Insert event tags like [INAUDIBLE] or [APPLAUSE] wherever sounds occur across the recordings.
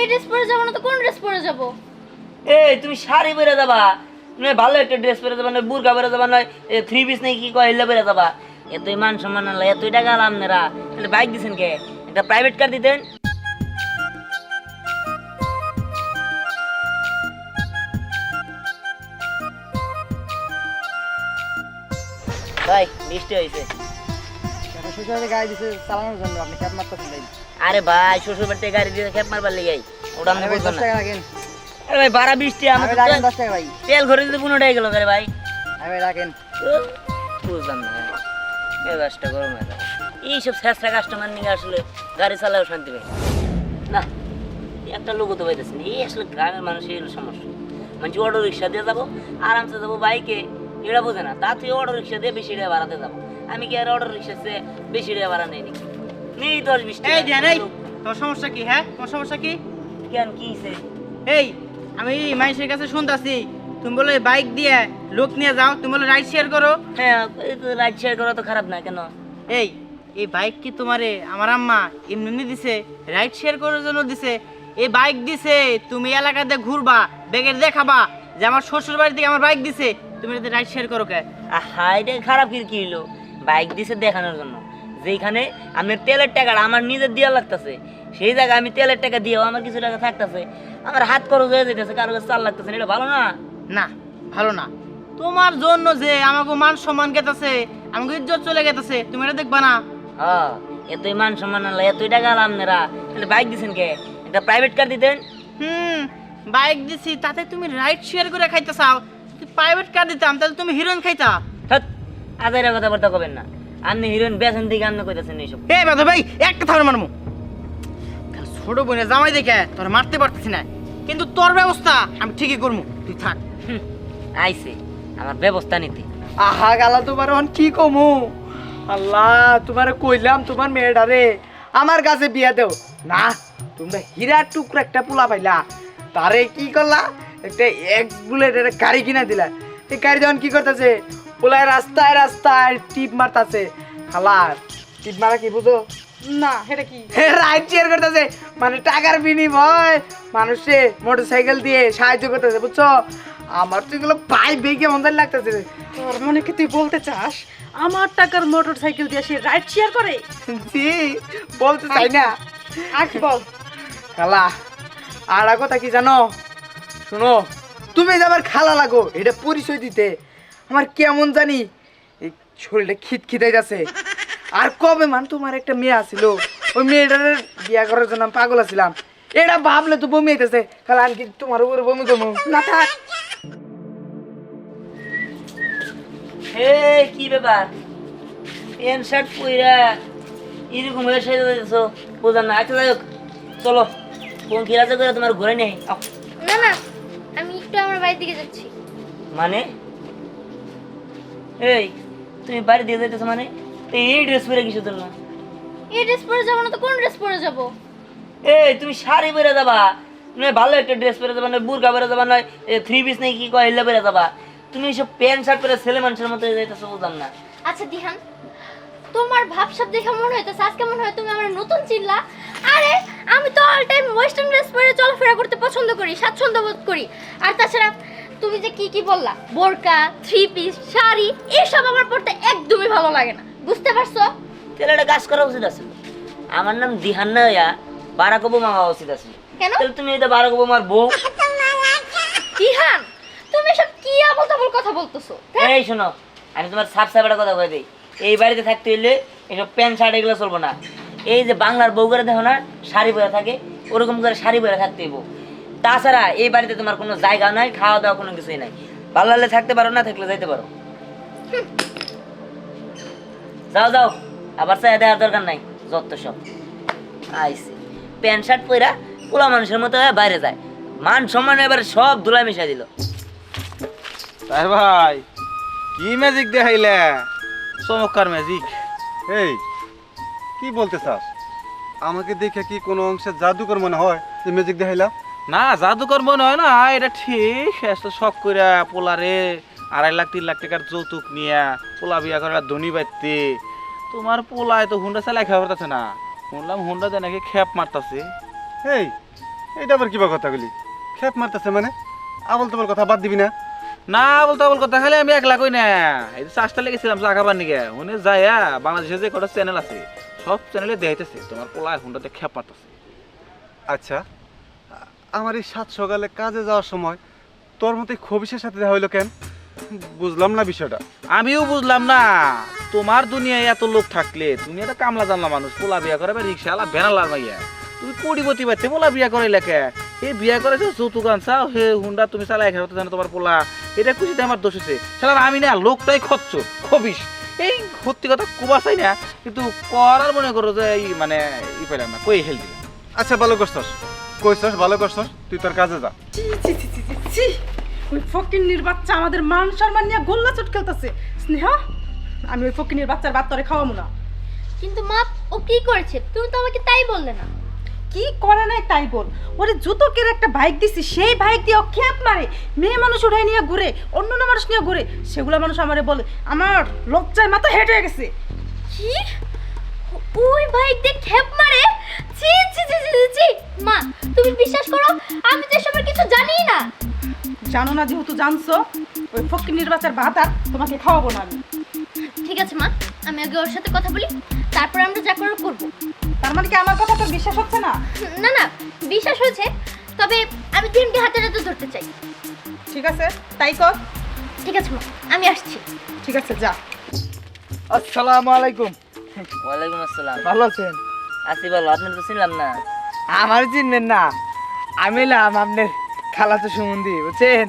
এই ড্রেস পরে যাব না তো কোন ড্রেস পরে যাব? এই তুমি শাড়ি পরে যাবা। নয় ভালো একটা ড্রেস পরে যাবা নয় বুরকা পরে যাবা নয় থ্রি পিস নেই কি কয় এলে পরে যাবা। এতই মান সম্মান আনলা এতই টাকা আলাম নেরা তাহলে বাইক দিছেন কে? একটা প্রাইভেট কার দিতেন। ভাই বৃষ্টি হয়েছে গাড়ি দিছে চালানোর জন্য আপনি ক্যাব মারতেছেন ভাই। আরে ভাই শ্বশুর বাড়িতে গাড়ি দিয়ে খেপ মারবার লেগে ওটা আমি ভাই না। আরে ভাই বারা বৃষ্টি আমার ভাই। তেল ঘরে দিতে পনেরো টাকা গেল রে ভাই। ভাই রাখেন। বুঝলাম না ভাই। মেজাজটা গরম এইসব শেষরা কাস্টমার নিয়ে আসলে গাড়ি চালাও শান্তি পাই না। একটা লোক তো পাইতেছে এই আসলে গ্রামের মানুষের সমস্যা। মানে অটো রিক্সা দিয়ে যাব আরামসে যাব বাইকে এটা বোঝে না। তা তুই অটো রিক্সা দিয়ে বেশি টাকা ভাড়াতে যাব। আমি কি আর অটো রিক্সা বেশি টাকা ভাড়া নেই নাকি? নেই দশ বিশ এই ধ্যান এই। তোর সমস্যা কি হ্যাঁ? তোমার সমস্যা কি? কেন কি? এই আমি মানুষের কাছে শুনতাছি তুমি বলে বাইক দিয়ে লোক নিয়ে যাও তুমি বলে রাইড শেয়ার করো। হ্যাঁ রাইড শেয়ার করা তো খারাপ না কেন? এই এই বাইক কি তোমারে আমার আম্মা এমনি দিছে? রাইড শেয়ার করার জন্য দিছে। এই বাইক দিছে তুমি এলাকাতে ঘুরবা বেগের দেখাবা যে আমার শ্বশুর বাড়ি থেকে আমার বাইক দিছে। তুমি রাইড শেয়ার করো কে? আহা এটা খারাপ কি কি হলো বাইক দিছে দেখানোর জন্য। যেখানে আমি তেলের টাকাটা আমার নিজের দেওয়া লাগতেছে সেই জায়গায় আমি তেলের টাকা দিয়েও আমার কিছু টাকা থাকতেছে। আমার হাত খরচ হয়ে যেতেছে কারও কাছে চাল লাগতেছে না, এটা ভালো না? না ভালো না। তোমার জন্য যে আমাকে মান সম্মান গেতেছে আমাকে ইজ্জত চলে গেতেছে তুমি এটা দেখবা না? হ্যাঁ এতই মান সম্মান আনলা এতই টাকা আলাম নেরা তাহলে বাইক দিছেন কে? একটা প্রাইভেট কার দিতেন? হুম বাইক দিছি তাতে তুমি রাইড শেয়ার করে খাইতে চাও। প্রাইভেট কার দিতাম তাহলে তুমি হিরোইন খাইতা। থাক আদাইরা কথাবার্তা কবেন না। আপনি হিরোইন বেসন দিকে আপনি কইতেছেন এইসব। এই বাধা ভাই একটা থামে মারমু। ছোট বোনে জামাই দেখে তোর মারতে পারতেছি না। কিন্তু তোর ব্যবস্থা আমি ঠিকই করব তুই থাক। আইছে। আমার ব্যবস্থা নিতে। আহা গালা তোমার এখন কি কমু? আল্লাহ তোমার কইলাম তোমার মেয়েটারে আমার কাছে বিয়া দেও। না তোমরা হীরার টুকরো একটা পোলা পাইলা। তারে কি করলা? একটা এক্স বুলেট একটা গাড়ি কিনা দিলা। এই গাড়ি যখন কি করতেছে? পোলায় রাস্তায় রাস্তায় টিপ মারতাছে। খালা টিপ মারা কি বুঝো? না এটা কি? রাইড শেয়ার করতেছে। মানে টাকার বিনিময় মানুষে মোটর সাইকেল দিয়ে সাহায্য করতেছে বুঝছ? আমার তো এগুলো পাই বেগে মন্দার লাগতেছে। তোর মনে কি তুই বলতে চাস? আমার টাকার মোটর সাইকেল দিয়ে সে রাইড শেয়ার করে? জি বলতে চাই না। আখ বল। খালা আর কথা কি জানো? শুনো তুমি যে আমার খালা লাগো এটা পরিচয় দিতে। আমার কেমন জানি এই শরীরটা খিট খিটাই যাচ্ছে। আর কবে মান তোমার একটা মেয়ে আছিল ওই মেয়েটার বিয়া করার জন্য আমি পাগল আছিলাম। এটা ভাবলে তো বমি হইতেছে খালা আমি কি তোমার উপরে বমি করব? না থাক। হে কি ব্যাপার? প্যান্ট শার্ট পইরা এরকম হয়ে সেজে যাচ্ছ না আচ্ছা যাই চলো। করে তোমার ঘুরে নেই? না না আমি একটু আমার বাড়ির দিকে যাচ্ছি। মানে? এই তুমি বাড়ি দিয়ে যাইতেছো মানে? তো এই ড্রেস পরে কিছু না এই ড্রেস পরে যাব না তো কোন ড্রেস পরে যাব? এই তুমি শাড়ি পরে যাবা। নয় ভালো একটা ড্রেস পরে যাবা নয় বুরকা পরে যাবা নয় থ্রি পিস নেই কি কয় এলে পরে যাবা। তুমি এইসব প্যান্ট শার্ট পরে ছেলে মানুষের মতো যাইতেছো বুঝলাম না। আচ্ছা দিহান তোমার ভাবসাব দেখে মনে হইতেছে আজকে মনে হয় তুমি আমার নতুন চিল্লা। আরে আমি তো অল টাইম ওয়েস্টার্ন ড্রেস পরে চলাফেরা করতে পছন্দ করি স্বাচ্ছন্দ্য বোধ করি। আর তাছাড়া তুমি যে কি কি বললা? বোরকা থ্রি পিস শাড়ি এসব আমার পড়তে একদমই ভালো লাগে না। বুঝতে পারছ? তাহলে একটা কাজ করা উচিত আছে। আমার নাম দিহান না হইয়া বারাক ওবামা হওয়া উচিত আছে। কেন? তাহলে তুমি এটা বারাক ওবামার বউ। দিহান তুমি এসব কি আবল তাবল কথা বলতেছো? এই শোনো আমি তোমার সাপ সাপের কথা কয়ে দিই। এই বাড়িতে থাকতে হইলে এইসব প্যান্ট শার্ট এগুলো চলবো না। এই যে বাংলার বউ করে দেখো না শাড়ি পরে থাকে ওরকম করে শাড়ি পরে থাকতে হইব। তাছাড়া এই বাড়িতে তোমার কোনো জায়গা নাই খাওয়া দাওয়া কোনো কিছুই নাই। ভালো লাগলে থাকতে পারো, না থাকলে যাইতে পারো। যাও যাও। আবার চাই দেওয়ার দরকার নাই, যত সব। আইসি। প্যান্ট, শার্ট পরা পোলা মানুষের মতো বাইরে যায়। মান সম্মান এবার সব ধুলাই মিশাই দিল। তাই ভাই, কি ম্যাজিক দেখাইলে? চমৎকার ম্যাজিক এই, কি বলতে চাস? আমাকে দেখে কি কোনো অংশে জাদুকর মনে হয় যে ম্যাজিক দেখাইলাম? না জাদুকর মনে হয় না? এটা ঠিক এত শখ করে পোলারে আড়াই লাখ তিন লাখ টাকার যৌতুক নিয়ে পোলা বিয়া করে ধনী বাইতে তোমার পোলায় তো হুন্ডা চালাই খাবার পারতেছে না। শুনলাম হুন্ডা দিয়ে নাকি খেপ মারতাছে। এই এটা আবার কিবা কথাগুলি খেপ মারতেছে মানে? আবল তোমার কথা বাদ দিবি না। না বলতে বল কথা খালি আমি একলা কই না। এই যে চাষটা লেগেছিলাম চা খাবার নিকে ওনে যাইয়া বাংলাদেশে যে কটা চ্যানেল আছে সব চ্যানেলে দেখাইতেছে তোমার পোলা এখনটাতে খেপ মারতেছে। আচ্ছা। আমার এই সাত সকালে কাজে যাওয়ার সময় তোর মতো খবিসের সাথে দেখা হইল কেন? বুঝলাম না বিষয়টা। আমিও বুঝলাম না। তোমার দুনিয়ায় এত লোক থাকলে তুমি একটা কামলা জানলা মানুষ পোলা বিয়া করে বা রিক্সা আলা ভ্যানালার মাইয়া। তুমি কোটিপতি পাইতে পোলা বিয়া করে লেখে। এই বিয়া করে যে যৌতুক আনছাও হে হুন্ডা তুমি চালাই খেতে জানো তোমার পোলা। এটা খুশিতে আমার দোষ হচ্ছে সালা আমি না লোকটাই খচ্ছ খবিস এই সত্যি কথা কুবাসাই না কিন্তু করার মনে করো যে এই মানে ই পেলাম না কই হেল দিলাম। আচ্ছা ভালো করছস। কইছস ভালো করছস তুই তোর কাজে যা। ছি ছি ছি ছি ছি, ছি। ওই ফকিন্নির বাচ্চা আমাদের মান সম্মান নিয়ে গোল্লা চট খেলতেছে। স্নেহা আমি ওই ফকিন্নির বাচ্চার ভাত তরে খাওয়াবো না। কিন্তু মা ও কি করেছে? তুমি তো আমাকে তাই বললে না। কি করে নাই তাই বল? ওরে জুতোকের একটা বাইক দিছি সেই বাইক দিয়ে ও খেপ মারে। মেয়ে মানুষ উঠাই নিয়ে ঘুরে অন্য অন্য মানুষ নিয়ে ঘুরে। সেগুলা মানুষ আমারে বলে আমার লজ্জায় মাথা হেঁট হয়ে গেছে। কি? ওই বাইক দিয়ে খেপ মারে। ছি ছি ছি ছি ছি, ছি। মা তুমি বিশ্বাস করো আমি তো এসবের কিছু জানি না। জানো না যেহেতু জানছো ওই ফকিন্নির বাচ্চার ভাত আর তোমাকে খাওয়াবো না আমি। ঠিক আছে মা আমি আগে ওর সাথে কথা বলি তারপর আমরা যা করার করব। তার মানে কি আমার কথা তো বিশ্বাস হচ্ছে না? না না বিশ্বাস হয়েছে তবে আমি তিনটি হাতে হাতে ধরতে চাই। ঠিক আছে তাই কর। ঠিক আছে মা আমি আসছি। ঠিক আছে যা। আসসালামু আলাইকুম। ওয়ালাইকুম আসসালাম। ভালো আছেন? আসি বলো আপনার তো চিনলাম না। আমার চিনবেন না। আমি এলাম আপনার খালাতো সুমন্দি বুঝছেন?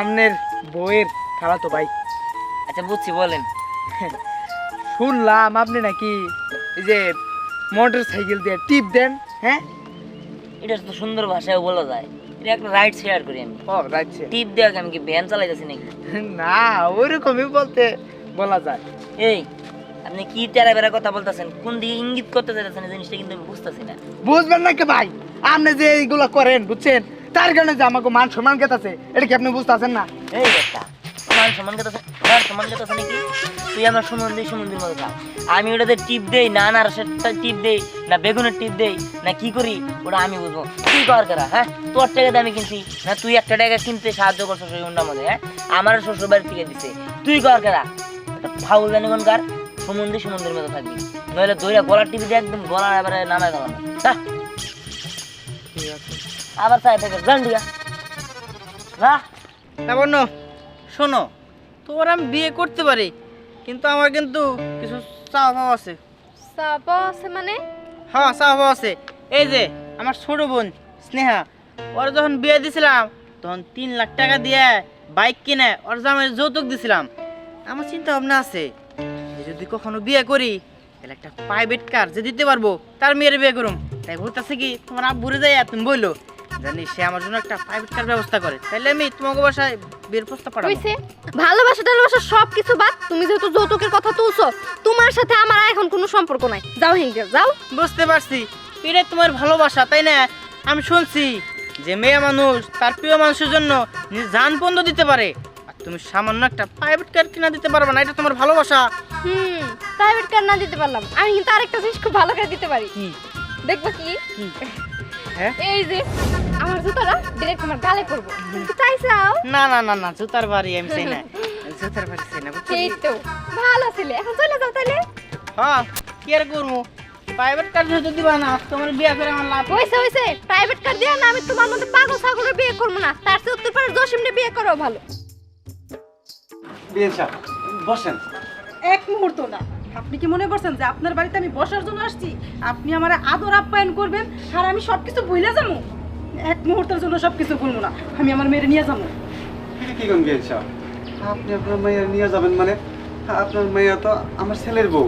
আপনার বউয়ের খালাতো ভাই। আচ্ছা বুঝছি বলেন। শুনলাম আপনি নাকি এই যে মোটর সাইকেল দিয়ে টিপ দেন হ্যাঁ? এটা তো সুন্দর ভাষায় বলা যায়। এটা একটা রাইড শেয়ার করি আমি। ও রাখছে টিপ দেওয়া আমি কি ভ্যান চালাইতেছি নাকি? না ওইরকমই বলতে বলা যায়। এই আপনি কি তেরা বেড়া কথা বলতেছেন? কোন দিকে ইঙ্গিত করতে চাইতেছেন এই জিনিসটা কিন্তু আমি বুঝতেছি না। বুঝবেন না নাকি ভাই? আপনি যে এইগুলো করেন বুঝছেন? তার কারণে যে আমাকে মান সম্মান কেতাছে এটা কি আপনি বুঝতেছেন না? এই একটা মান সম্মান কথা মান সম্মান কথা নাকি? তুই আমার সুমন্দির সুমন্দির মতো থাক আমি ওটাতে টিপ দেই না না সেটা টিপ দেই না বেগুনের টিপ দেই না কি করি ওটা আমি বুঝব। তুই কর করা হ্যাঁ? তোর টাকা দিয়ে আমি কিনছি না তুই একটা টাকা কিনতে সাহায্য করছ সেই মধ্যে হ্যাঁ? আমার শ্বশুর বাড়ি থেকে দিছে। তুই কর করা। ফাউল জানি কোন কার? সুমন্দি সুমন্দির মতো থাকবি নইলে দইরা গলার টিভি দিয়ে একদম গলার এবারে নামায় গেলাম আবার চাই থেকে জান দিয়া। না শোনো তোর আমি বিয়ে করতে পারি কিন্তু আমার কিন্তু কিছু পাওয়া আছে। সাবা আছে মানে? হ্যাঁ পাওয়া আছে। এই যে আমার ছোট বোন স্নেহা ওর যখন বিয়ে দিছিলাম তখন তিন লাখ টাকা দিয়ে বাইক কিনে ওর জামাই যৌতুক দিছিলাম। আমার চিন্তা ভাবনা আছে। যদি কখনো বিয়ে করি তাহলে একটা প্রাইভেট কার যে দিতে পারব তার মেয়ের বিয়ে করুম। তাই বলতেছে কি তোমার আব্বুরে যাই তুমি বলল জানি সে আমার জন্য একটা প্রাইভেট কার ব্যবস্থা করে। তাহলে আমি তোমাকে বাসায় বিয়ের প্রস্তাব পাঠাবো। হইছে ভালোবাসা টালোবাসা সব কিছু বাদ তুমি যেহেতু যৌতুকের কথা তুলছো তোমার সাথে আমার এখন কোনো সম্পর্ক নাই। যাও যাও। বুঝতে পারছি। এটা তোমার ভালোবাসা তাই না? আমি শুনছি যে মেয়ে মানুষ তার প্রিয় মানুষের জন্য নিজ জান বন্ধ দিতে পারে। তুমি সামান্য একটা প্রাইভেট কার কিনা দিতে পারবে না এটা তোমার ভালোবাসা। হুম প্রাইভেট কার না দিতে পারলাম। আমি কিন্তু আরেকটা জিনিস খুব ভালো করে দিতে পারি। কি? দেখবা কি? হ্যাঁ? এই যে আমার জুতোটা ডিরেক্ট তোমার গালে পরবো তুমি কি তাই চাও না না না না জুতার বাড়ি আমি চাই না। [LAUGHS] জুতার বাড়ি চাই না বুঝছ এই তো ভালো ছিলে। এখন চলে যাও তাহলে। হ্যাঁ কি আর করব? প্রাইভেট কার যেহেতু দিবা না তোমার বিয়ে করে আমার লাভ হইছে হইছে। প্রাইভেট কার দিয়া না আমি তোমার মধ্যে পাগল ছাগলের বিয়ে করব না। তার চেয়ে উত্তর পাড়ার জসিমনে বিয়ে করো ভালো। বিয়েন সাহেব বসেন। এক মুহূর্ত না। আপনি কি মনে করছেন যে আপনার বাড়িতে আমি বসার জন্য আসছি? আপনি আমার আদর আপ্যায়ন করবেন আর আমি সব কিছু ভুলে যাব? এক মুহূর্তের জন্য সব কিছু ভুলবো না। আমি আমার মেয়ের নিয়ে যাব। কি কোন বিয়েন সাহেব? আপনি আপনার মেয়ের নিয়ে যাবেন মানে আপনার মেয়ে তো আমার ছেলের বউ।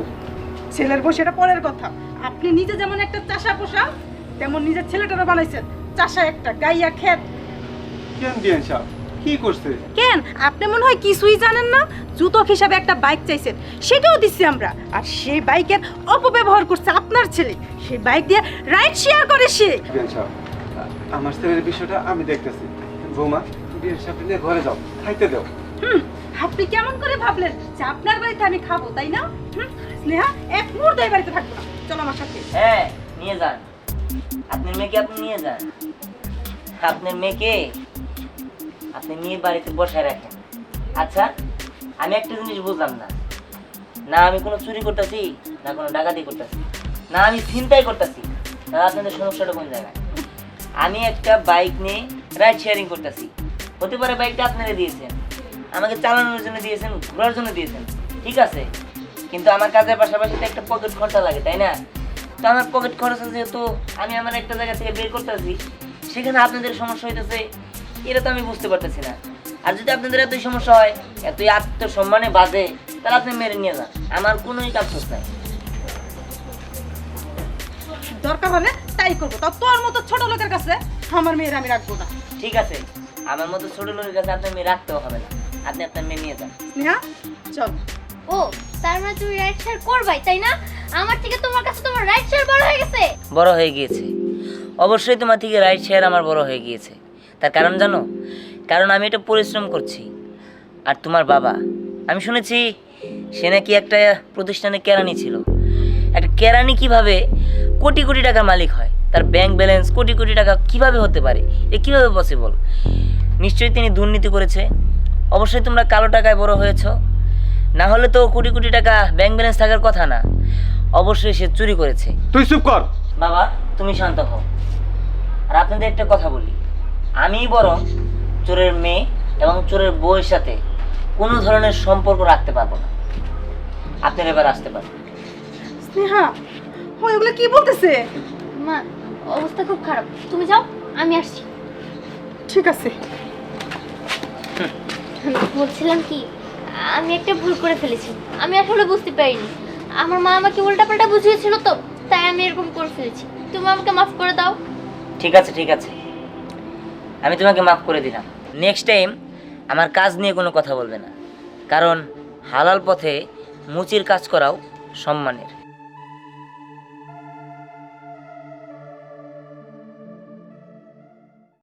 ছেলের বউ সেটা পরের কথা। আপনি নিজে যেমন একটা চাষা পোষা তেমন নিজের ছেলেটারও বানাইছেন। চাষা একটা গাইয়া ক্ষেত কেন বিয়েন সাহেব? কি করছে? কেন? আপনি মনে হয় কিছুই জানেন না? জুতক হিসাবে একটা বাইক চাইছেন। সেটাও দিচ্ছি আমরা। আর সেই বাইকের অপব্যবহার করছে আপনার ছেলে। সেই বাইক দিয়ে রাইড শেয়ার করে সে। আমার ছেলের বিষয়টা আমি দেখতেছি। বৌমা বিয়েন সাহেব নিয়ে ঘরে যাও। খাইতে দাও। হুম আপনি কেমন করে ভাবলেন যে আপনার বাড়িতে আমি খাব তাই না? হুম, স্নেহা এক মুহূর্ত এই বাড়িতে থাকব না। চলো আমার সাথে। হ্যাঁ নিয়ে যান। আপনার মেয়েকে আপনি নিয়ে যান। আপনার মেয়েকে আপনি নিয়ে বাড়িতে বসায় রাখেন। আচ্ছা আমি একটা জিনিস বুঝলাম না। না, আমি কোনো চুরি করতেছি, না কোনো ডাকাতি করতেছি। না, আমি চিন্তাই করতেছি। তাহলে আপনাদের সমস্যাটা কোন জায়গায়? আমি একটা বাইক নিয়ে রাইড শেয়ারিং করতেছি। হতে পারে বাইকটা আপনারা দিয়েছেন। আমাকে চালানোর জন্য দিয়েছেন, ঘোরার জন্য দিয়েছেন। ঠিক আছে? কিন্তু আমার কাজের পাশাপাশি তো একটা পকেট খরচা লাগে, তাই না? তো আমার পকেট খরচা যেহেতু আমি আমার একটা জায়গা থেকে বের করতেছি, সেখানে আপনাদের সমস্যা হইতেছে। এটা তো আমি বুঝতে পারতেছি না। আর যদি আপনাদের এতই সমস্যা হয় এতই আত্মসম্মানে বাজে তাহলে আপনি মেরে নিয়ে যান। আমার কোনোই কাজ নাই। দরকার হলে তাই করব। তা তোর মতো ছোট লোকের কাছে আমার মেয়ের আমি রাখব না। ঠিক আছে। আমার মতো ছোট লোকের কাছে আপনার মেয়ে রাখতেও হবে না। আপনি আপনার মেয়ে নিয়ে যান। স্নেহা চল। ও তার মানে তুমি রাইট শেয়ার করবাই তাই না? আমার থেকে তোমার কাছে তোমার রাইট শেয়ার বড় হয়ে গেছে। বড় হয়ে গিয়েছে। অবশ্যই তোমার থেকে রাইট শেয়ার আমার বড় হয়ে গিয়েছে। তার কারণ জানো? কারণ আমি এটা পরিশ্রম করছি। আর তোমার বাবা আমি শুনেছি সে নাকি একটা প্রতিষ্ঠানে কেরানি ছিল। একটা কেরানি কীভাবে কোটি কোটি টাকার মালিক হয় তার ব্যাংক ব্যালেন্স কোটি কোটি টাকা কীভাবে হতে পারে এ কীভাবে পসিবল নিশ্চয়ই তিনি দুর্নীতি করেছে। অবশ্যই তোমরা কালো টাকায় বড় হয়েছ। না হলে তো কোটি কোটি টাকা ব্যাংক ব্যালেন্স থাকার কথা না। অবশ্যই সে চুরি করেছে। তুই চুপ কর। বাবা তুমি শান্ত হও। আর আপনাদের একটা কথা বলি। আমি বরং চোরের মেয়ে এবং চোরের বউয়ের সাথে কোনো ধরনের সম্পর্ক রাখতে পারব না। আপনার এবার আসতে পারবেন স্নেহা ও এগুলো কি বলতেছে? মা অবস্থা খুব খারাপ। তুমি যাও আমি আসছি। ঠিক আছে। বলছিলাম কি আমি একটা ভুল করে ফেলেছি। আমি আসলে বুঝতে পারিনি। আমার মা আমাকে উল্টাপাল্টা বুঝিয়েছিল তো তাই আমি এরকম করে ফেলেছি। তুমি আমাকে মাফ করে দাও। ঠিক আছে ঠিক আছে। আমি তোমাকে মাফ করে দিলাম। নেক্সট টাইম আমার কাজ নিয়ে কোনো কথা বলবে না। কারণ হালাল পথে মুচির কাজ করাও সম্মানের।